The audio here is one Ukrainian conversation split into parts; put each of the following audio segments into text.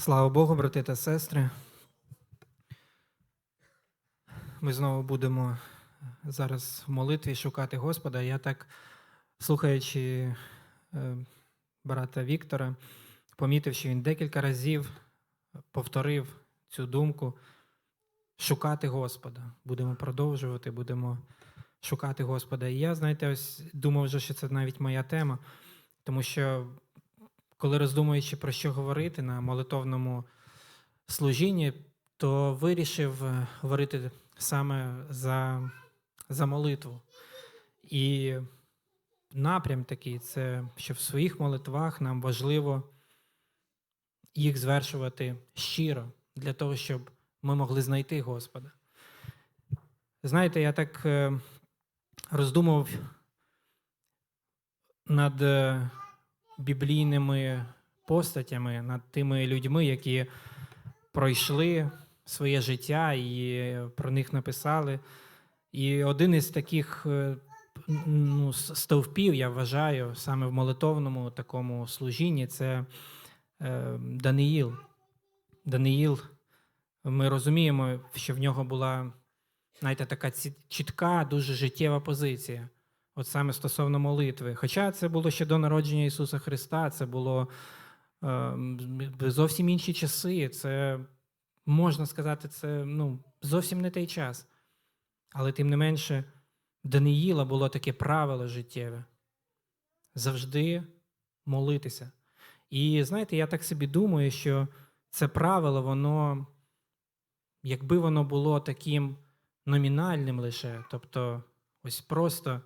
Слава Богу, брати та сестри. Ми знову будемо зараз в молитві шукати Господа. Я так, слухаючи е, брата Віктора, помітив, що він декілька разів повторив цю думку шукати Господа. Будемо продовжувати, будемо шукати Господа. І я, знаєте, ось думав, вже, що це навіть моя тема, тому що коли роздумуючи про що говорити на молитовному служінні, то вирішив е, говорити саме за, за молитву. І напрям такий це що в своїх молитвах нам важливо їх звершувати щиро, для того, щоб ми могли знайти Господа. Знаєте, я так е, роздумав над е, біблійними постатями, над тими людьми, які пройшли своє життя і про них написали. І один із таких е, ну, стовпів, я вважаю, саме в молитовному такому служінні, це е, Даниїл. Даниїл, ми розуміємо, що в нього була знаєте, така чітка, дуже життєва позиція. От саме стосовно молитви. Хоча це було ще до народження Ісуса Христа, це було е, зовсім інші часи. Це можна сказати, це ну, зовсім не той час. Але тим не менше, Даниїла було таке правило життєве завжди молитися. І знаєте, я так собі думаю, що це правило, воно, якби воно було таким номінальним лише, тобто ось просто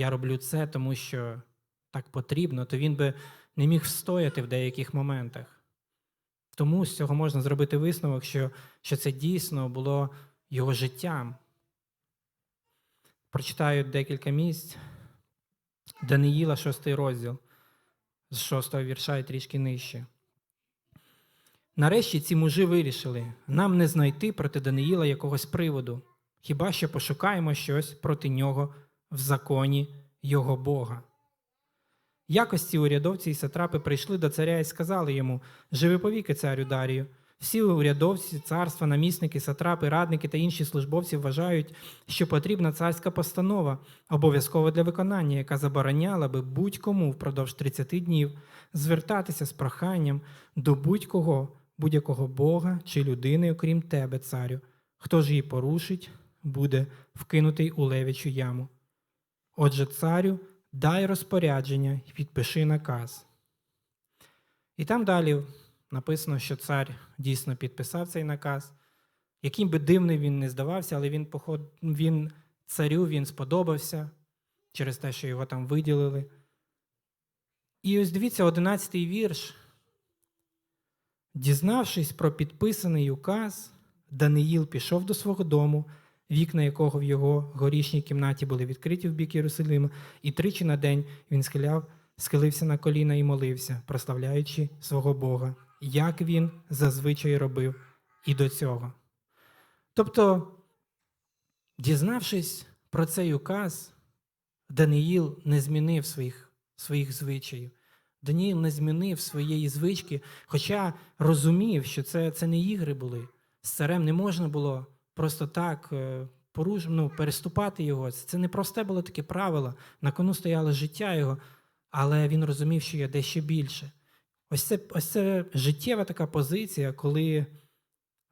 я роблю це, тому що так потрібно, то він би не міг встояти в деяких моментах. Тому з цього можна зробити висновок, що, що це дійсно було його життям. Прочитаю декілька місць. Даниїла, шостий розділ, з шостого вірша і трішки нижче. Нарешті ці мужі вирішили нам не знайти проти Даниїла якогось приводу, хіба що пошукаємо щось проти нього в законі його Бога. Якось ці урядовці і сатрапи прийшли до царя і сказали йому: Живи повіки, царю Дарію. Всі урядовці, царства, намісники, сатрапи, радники та інші службовці вважають, що потрібна царська постанова, обов'язкова для виконання, яка забороняла би будь-кому впродовж 30 днів звертатися з проханням до будь-кого, будь-якого Бога чи людини, окрім тебе, царю. Хто ж її порушить, буде вкинутий у левічу яму. Отже, царю, дай розпорядження і підпиши наказ. І там далі написано, що цар дійсно підписав цей наказ. Яким би дивним він не здавався, але він, поход... він царю він сподобався через те, що його там виділили. І ось дивіться, одинадцятий вірш. Дізнавшись про підписаний указ, Даниїл пішов до свого дому, вікна якого в його горішній кімнаті були відкриті в бік Єрусалима, і тричі на день він схиляв, схилився на коліна і молився, прославляючи свого Бога, як він зазвичай робив і до цього. Тобто, дізнавшись про цей указ, Даниїл не змінив своїх, своїх звичаїв. Даніїл не змінив своєї звички, хоча розумів, що це, це не ігри були. З царем не можна було просто так е, поруш... ну, переступати його. Це не просте було таке правило. На кону стояло життя його, але він розумів, що є дещо більше. Ось це, ось це життєва така позиція, коли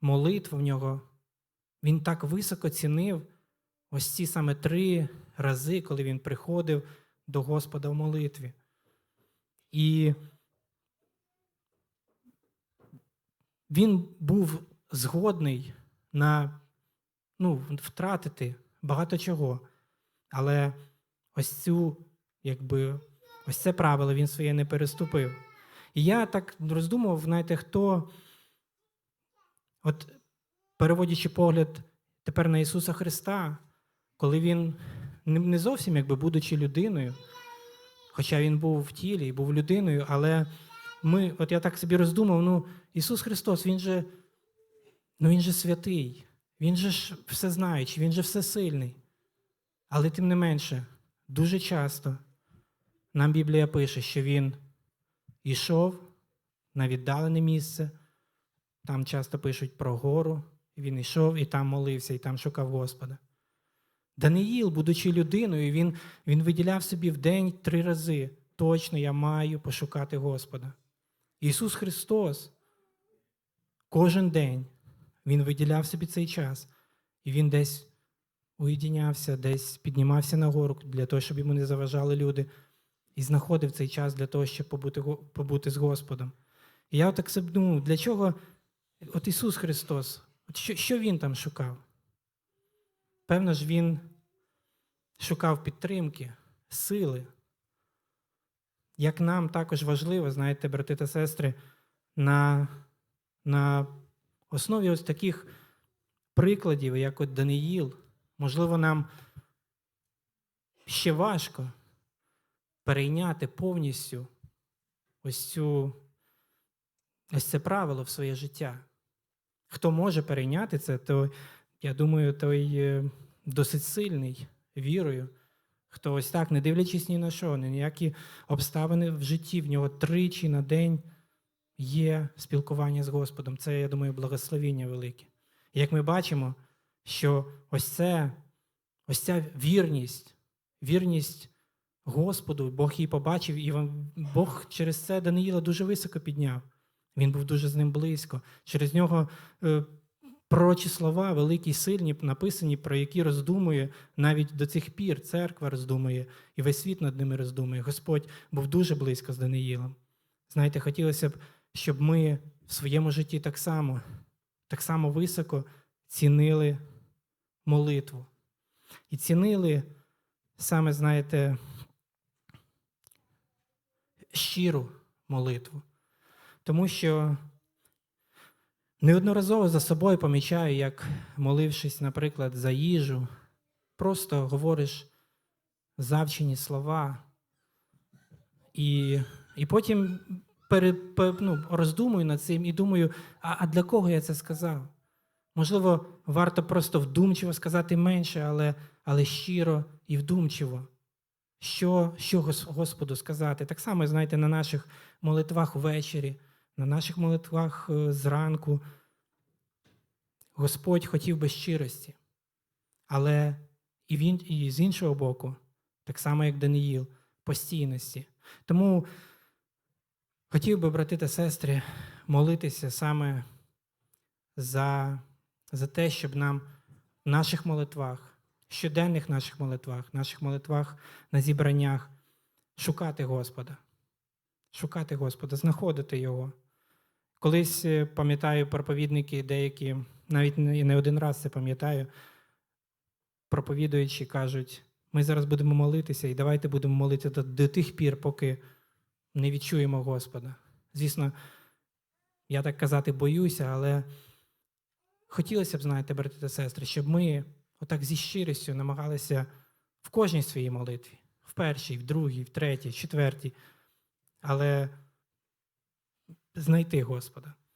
молитва в нього, він так високо цінив ось ці саме три рази, коли він приходив до Господа в молитві. І він був згодний на ну, втратити багато чого. Але ось цю, якби, ось це правило він своє не переступив. І я так роздумував, знаєте, хто, от переводячи погляд тепер на Ісуса Христа, коли Він не- зовсім, якби будучи людиною, Хоча він був в тілі і був людиною, але ми, от я так собі роздумав, ну, Ісус Христос, Він же, ну, Він же святий, Він же ж всезнаючий, Він же всесильний. Але тим не менше, дуже часто нам Біблія пише, що Він йшов на віддалене місце, Там часто пишуть про гору. Він йшов і там молився, і там шукав Господа. Даниїл, будучи людиною, він, він виділяв собі в день три рази. Точно я маю пошукати Господа. Ісус Христос кожен день Він виділяв собі цей час, і Він десь уєдинявся, десь піднімався на гору для того, щоб йому не заважали люди, і знаходив цей час для того, щоб побути, побути з Господом. І я так собі думав, для чого от Ісус Христос, от що, що Він там шукав? Певно ж, Він шукав підтримки, сили. Як нам також важливо, знаєте, брати та сестри, на, на основі ось таких прикладів, як от Даниїл, можливо, нам ще важко перейняти повністю ось цю ось це правило в своє життя. Хто може перейняти це, то я думаю, той е, досить сильний вірою. Хто ось так, не дивлячись ні на що, ні ніякі обставини в житті, в нього тричі на день є спілкування з Господом. Це, я думаю, благословіння велике. Як ми бачимо, що ось це, ось ця вірність, вірність Господу, Бог її побачив, і Бог через це Даниїла дуже високо підняв. Він був дуже з ним близько. Через нього е, пророчі слова, великі, сильні, написані, про які роздумує навіть до цих пір церква роздумує, і весь світ над ними роздумує. Господь був дуже близько з Даниїлом. Знаєте, хотілося б, щоб ми в своєму житті так само, так само високо цінили молитву. І цінили саме, знаєте, щиру молитву. Тому що неодноразово за собою помічаю, як молившись, наприклад, за їжу, просто говориш завчені слова, і, і потім ну, роздумую над цим і думаю, а, а для кого я це сказав? Можливо, варто просто вдумчиво сказати менше, але, але щиро і вдумчиво. Що, що Господу сказати? Так само, знаєте, на наших молитвах ввечері, на наших молитвах е, зранку. Господь хотів би щирості. Але і він, і з іншого боку, так само, як Даниїл, постійності. Тому хотів би, брати та сестри, молитися саме за, за те, щоб нам в наших молитвах, щоденних наших молитвах, наших молитвах на зібраннях шукати Господа. Шукати Господа, знаходити Його. Колись е, пам'ятаю проповідники деякі, навіть не один раз це пам'ятаю, проповідуючи, кажуть, ми зараз будемо молитися і давайте будемо молитися до, до тих пір, поки не відчуємо Господа. Звісно, я так казати боюся, але хотілося б, знаєте, брати та сестри, щоб ми отак зі щирістю намагалися в кожній своїй молитві, в першій, в другій, в третій, в четвертій, але знайти Господа.